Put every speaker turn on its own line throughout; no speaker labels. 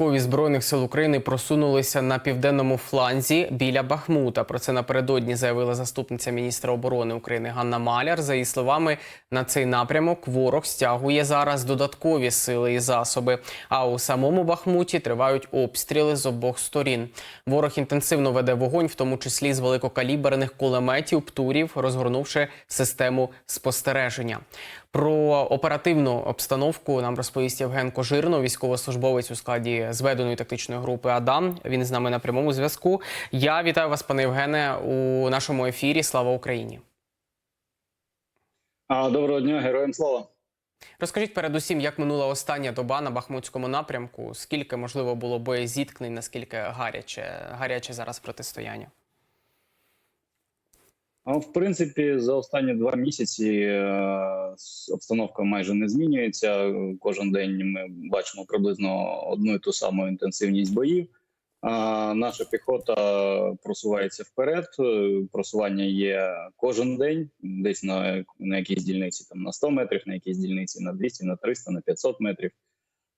військові збройних сил України просунулися на південному фланзі біля Бахмута. Про це напередодні заявила заступниця міністра оборони України Ганна Маляр. За її словами, на цей напрямок ворог стягує зараз додаткові сили і засоби. А у самому Бахмуті тривають обстріли з обох сторін. Ворог інтенсивно веде вогонь, в тому числі з великокаліберних кулеметів, птурів, розгорнувши систему спостереження. Про оперативну обстановку нам розповість Євген Кожирно, військовослужбовець у складі зведеної тактичної групи Адам. Він з нами на прямому зв'язку. Я вітаю вас, пане Євгене, у нашому ефірі. Слава Україні!
Доброго дня, героям слава.
Розкажіть передусім, як минула остання доба на Бахмутському напрямку? Скільки можливо було боєзіткнень, наскільки гаряче, гаряче зараз протистояння?
В принципі, за останні два місяці е, обстановка майже не змінюється. Кожен день ми бачимо приблизно одну і ту саму інтенсивність боїв. Наша піхота просувається вперед. Е, Просування є кожен день, десь на, на якійсь дільниці там на 100 метрів, на якійсь дільниці на 200, на 300, на 500 метрів.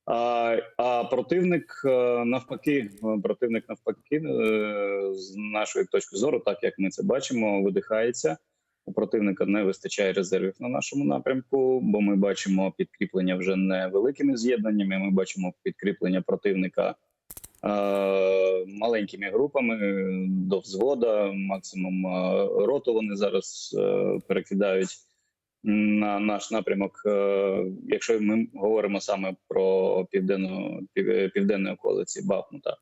А, а противник е, навпаки, противник навпаки, е, з нашої точки зору, так як ми це бачимо, видихається. У противника не вистачає резервів на нашому напрямку, бо ми бачимо підкріплення вже не великими з'єднаннями. Ми бачимо підкріплення противника е, маленькими групами до взвода, максимум е, роту вони зараз е, перекидають на наш напрямок. Е, Якщо ми говоримо саме про південну пів- околиці Бахмута,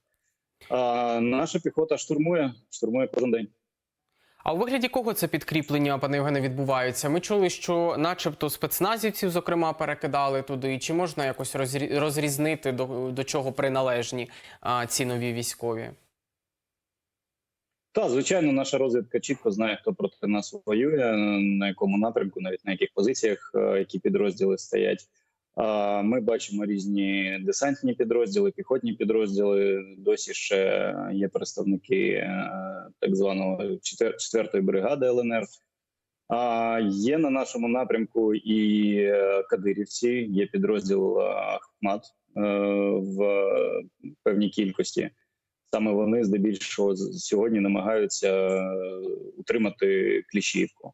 а наша піхота штурмує, штурмує кожен день.
А у вигляді кого це підкріплення, пане Євгене, відбувається? Ми чули, що, начебто, спецназівців, зокрема, перекидали туди. Чи можна якось розрі- розрізнити до, до чого приналежні а, ці нові військові?
Та звичайно, наша розвідка чітко знає, хто проти нас воює, на якому напрямку, навіть на яких позиціях е, які підрозділи стоять. Ми бачимо різні десантні підрозділи, піхотні підрозділи. Досі ще є представники е, так званого 4-ї бригади ЛНР. А є на нашому напрямку і е, кадирівці, є підрозділ Ахмат в певній кількості. Саме вони здебільшого сьогодні намагаються е, утримати Кліщівку.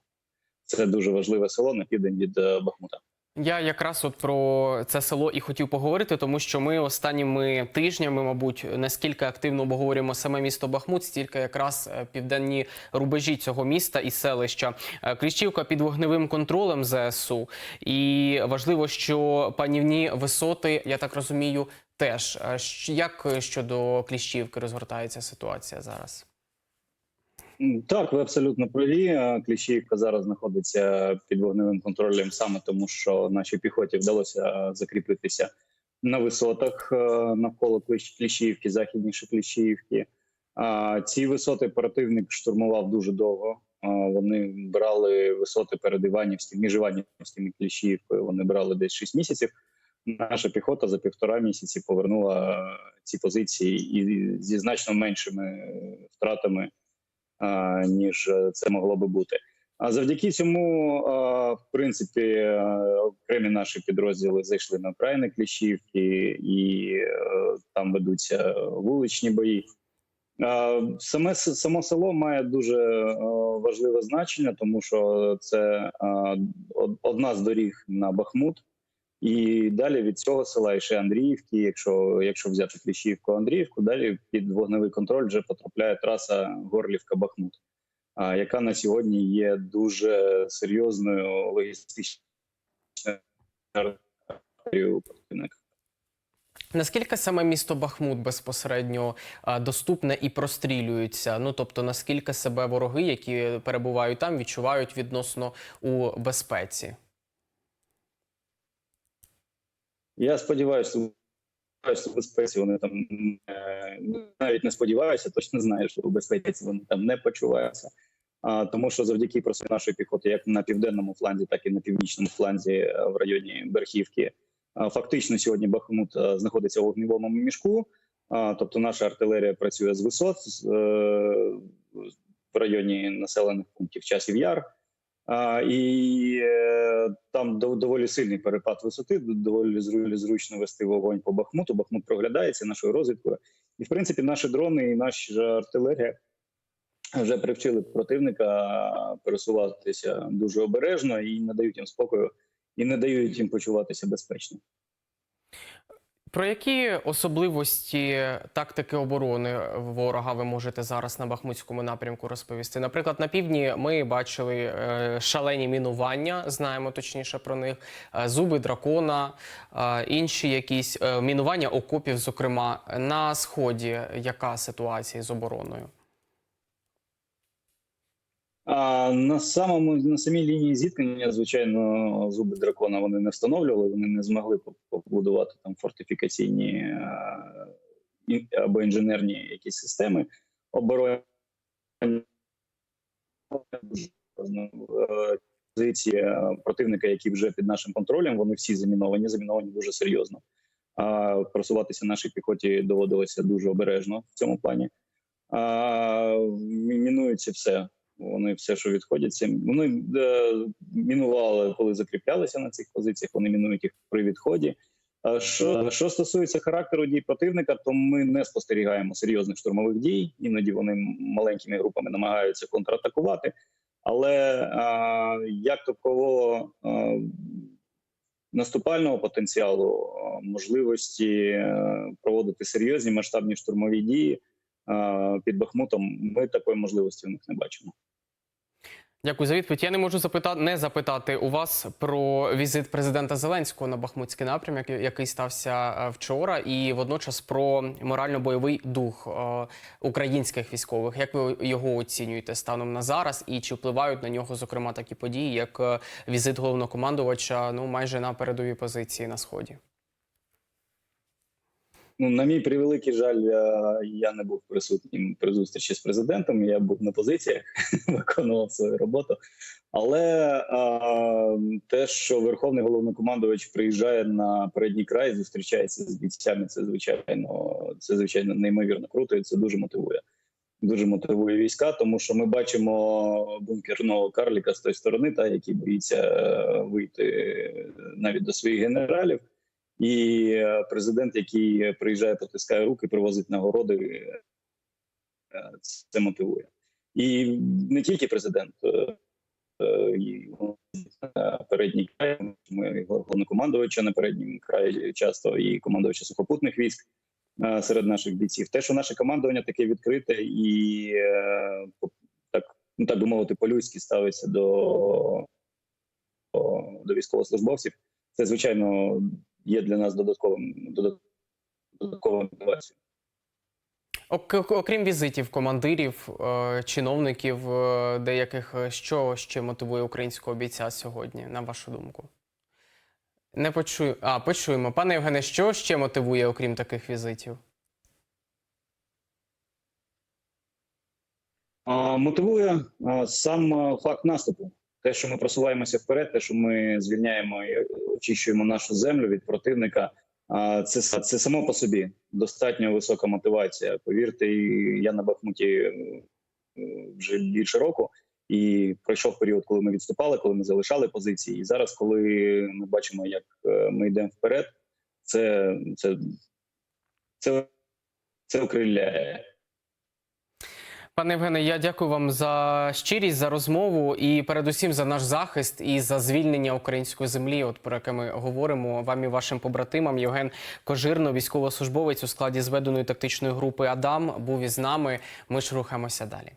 Це дуже важливе село на південь від е, Бахмута.
Я якраз от про це село і хотів поговорити, тому що ми останніми тижнями, мабуть, наскільки активно обговорюємо саме місто Бахмут, стільки якраз е, південні рубежі цього міста і селища. Кліщівка під вогневим контролем ЗСУ. І важливо, що панівні висоти, я так розумію, теж. Як щодо Кліщівки розгортається ситуація зараз?
Так, ви абсолютно праві. Кліщівка зараз знаходиться під вогневим контролем саме тому, що нашій піхоті вдалося закріпитися на висотах навколо Кліщ- Кліщівки, західніше Кліщівки. Ці висоти противник штурмував дуже довго. Вони брали висоти перед Іванівським, між Іванівським і Кліщівкою. Вони брали десь 6 місяців. Наша піхота за півтора місяці повернула е, ці позиції і зі значно меншими е, втратами ніж е, це могло би бути. А завдяки цьому, в принципі, окремі наші підрозділи зайшли на окраїни Кліщівки, і там ведуться вуличні бої. Саме само село має дуже важливе значення, тому що це одна з доріг на Бахмут. І далі від цього села ще Андріївки. Якщо якщо взяти Кліщівку Андріївку, далі під вогневий контроль вже потрапляє траса Горлівка-Бахмут, яка на сьогодні є дуже серйозною логістичною противника.
Наскільки саме місто Бахмут безпосередньо доступне і прострілюється? Ну тобто, наскільки себе вороги, які перебувають там, відчувають відносно у безпеці?
Я сподіваюся, що в безпеці вони там е, навіть не сподіваюся, точно знаю, що у безпеці вони там не почуваються. А, тому що завдяки просто нашої піхоти, як на південному фланзі, так і на північному фланзі е, в районі Берхівки, а, фактично сьогодні Бахмут е, знаходиться у вогневому мішку. А, тобто наша артилерія працює з висот з, е, в районі населених пунктів часів яр. І е, там дов- доволі сильний перепад висоти, доволі зру- зручно вести вогонь по Бахмуту. Бахмут проглядається нашою розвідкою. І в принципі, наші дрони і наша артилерія вже привчили противника пересуватися дуже обережно і не дають їм спокою, і не дають їм почуватися безпечно.
Про які особливості тактики оборони ворога ви можете зараз на Бахмутському напрямку розповісти? Наприклад, на півдні ми бачили е, шалені мінування, знаємо точніше про них, е, зуби дракона, е, інші якісь мінування окопів. Зокрема, на сході яка ситуація з обороною?
А на самому на самій лінії зіткнення, звичайно, зуби дракона вони не встановлювали, вони не змогли побудувати там фортифікаційні е, або інженерні якісь системи оборони. Противника, які вже під нашим контролем, вони всі заміновані, заміновані дуже серйозно. А просуватися нашій піхоті доводилося дуже обережно в цьому плані. А, мінується все. Вони все, що відходяться, вони е, мінували, коли закріплялися на цих позиціях. Вони мінують їх при відході. А що, що стосується характеру дій противника, то ми не спостерігаємо серйозних штурмових дій. Іноді вони маленькими групами намагаються контратакувати. Але а, як такового а, наступального потенціалу, а, можливості е, проводити серйозні масштабні штурмові дії а, під Бахмутом, ми такої можливості в них не бачимо.
Дякую за відповідь. Я не можу запитати не запитати у вас про візит президента Зеленського на Бахмутський напрямок, який стався е, вчора, і водночас про морально-бойовий дух е, українських військових. Як ви його оцінюєте станом на зараз, і чи впливають на нього, зокрема, такі події, як е, візит головнокомандувача ну майже на передовій позиції на сході?
Ну, на мій превеликий жаль, я, не був присутнім при зустрічі з президентом. Я був на позиціях, виконував свою роботу. Але а, те, що верховний головнокомандувач приїжджає на передній край, зустрічається з бійцями, це звичайно, це звичайно неймовірно круто, і це дуже мотивує. Дуже мотивує війська, тому що ми бачимо бункерного карліка з тої сторони, та який боїться е, вийти навіть до своїх генералів. І е, президент, який приїжджає, потискає руки, привозить нагороди, е, це мотивує. І не тільки президент, е, і передній край, ми головнокомандувача на передньому краї часто і командувача сухопутних військ серед наших бійців. Те, що наше командування таке відкрите і так, ну так би мовити, по-людськи ставиться до, до військовослужбовців, це звичайно є для нас додатковим додат- додатковою мотивацією.
Окрім візитів командирів, е, чиновників е, деяких, е, що ще мотивує українського бійця сьогодні, на вашу думку? Не почую. А, почуємо. Пане Євгене, що ще мотивує, окрім таких візитів?
Мотивує сам факт наступу. Те, що ми просуваємося вперед, те, що ми звільняємо і очищуємо нашу землю від противника. Це це само по собі достатньо висока мотивація. Повірте, я на Бахмуті е, вже більше року, і пройшов період, коли ми відступали, коли ми залишали позиції. І зараз, коли ми бачимо, як е, ми йдемо вперед, це це, це, це окриляє.
Пане Євгене, я дякую вам за щирість, за розмову і передусім за наш захист і за звільнення української землі, от про яке ми говоримо вам і вашим побратимам. Євген Кожирно, військовослужбовець у складі зведеної тактичної групи Адам, був із нами. Ми ж рухаємося далі.